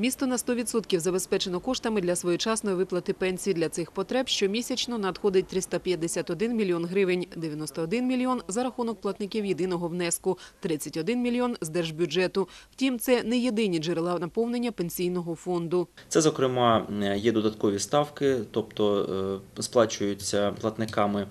Місто на 100% забезпечено коштами для своєчасної виплати пенсій. Для цих потреб щомісячно надходить 351 мільйон гривень, 91 мільйон за рахунок платників єдиного внеску, 31 мільйон з держбюджету. Втім, це не єдині джерела наповнення пенсійного фонду. Це, зокрема, є додаткові ставки, тобто е, сплачуються платниками е,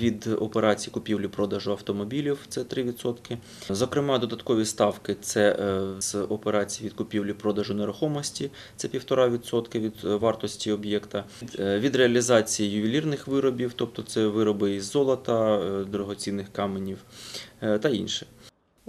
від операцій купівлі-продажу автомобілів, це 3%. Зокрема, додаткові ставки це е, з операцій від купівлі-продажу нерухомості, це 1,5% від е, вартості об'єкта. Е, Від реалізації ювелірних виробів, тобто це вироби із золота, е, дорогоцінних каменів е, та інше.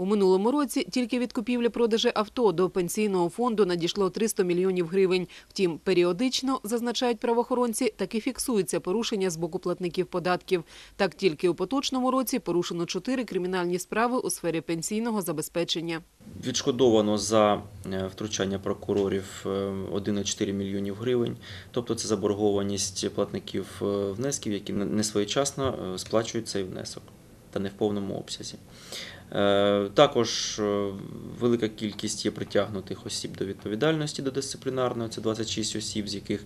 У минулому році тільки від купівлі-продажі авто до пенсійного фонду надійшло 300 мільйонів гривень. Втім, періодично, зазначають правоохоронці, таки фіксуються порушення з боку платників податків. Так тільки у поточному році порушено чотири кримінальні справи у сфері пенсійного забезпечення. Відшкодовано за е, втручання прокурорів е, 1,4 мільйонів гривень, тобто це заборгованість платників е, внесків, які не- своєчасно е, сплачують цей внесок та не в повному обсязі. Е, Також е, велика кількість є притягнутих осіб до відповідальності до дисциплінарної, це 26 осіб, з яких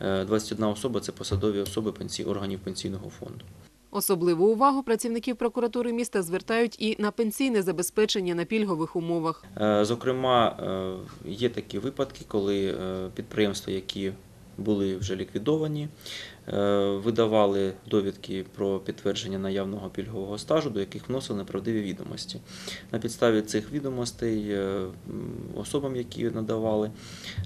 е, 21 особа це посадові особи органів пенсійного фонду. Особливу увагу працівників прокуратури міста звертають і на пенсійне забезпечення на пільгових умовах. Е, Зокрема, е, є такі випадки, коли е, підприємства, які були вже ліквідовані, е, видавали довідки про підтвердження наявного пільгового стажу, до яких вносили неправдиві відомості. На підставі цих відомостей е, особам, які надавали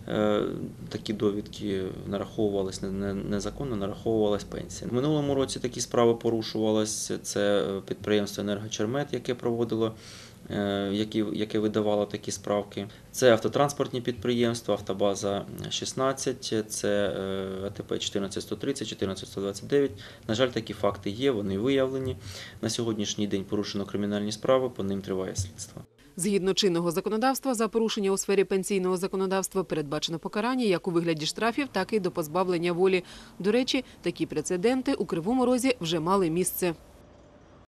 е, такі довідки, нараховувалась не- не- незаконно нараховувалась пенсія. В минулому році такі справи порушувалися. Це підприємство Енергочермет, яке проводило які, яке видавало такі справки. Це автотранспортні підприємства, автобаза 16, це е, АТП 14130, 14129. На жаль, такі факти є, вони виявлені. На сьогоднішній день порушено кримінальні справи, по ним триває слідство. Згідно чинного законодавства, за порушення у сфері пенсійного законодавства передбачено покарання як у вигляді штрафів, так і до позбавлення волі. До речі, такі прецеденти у Кривому Розі вже мали місце.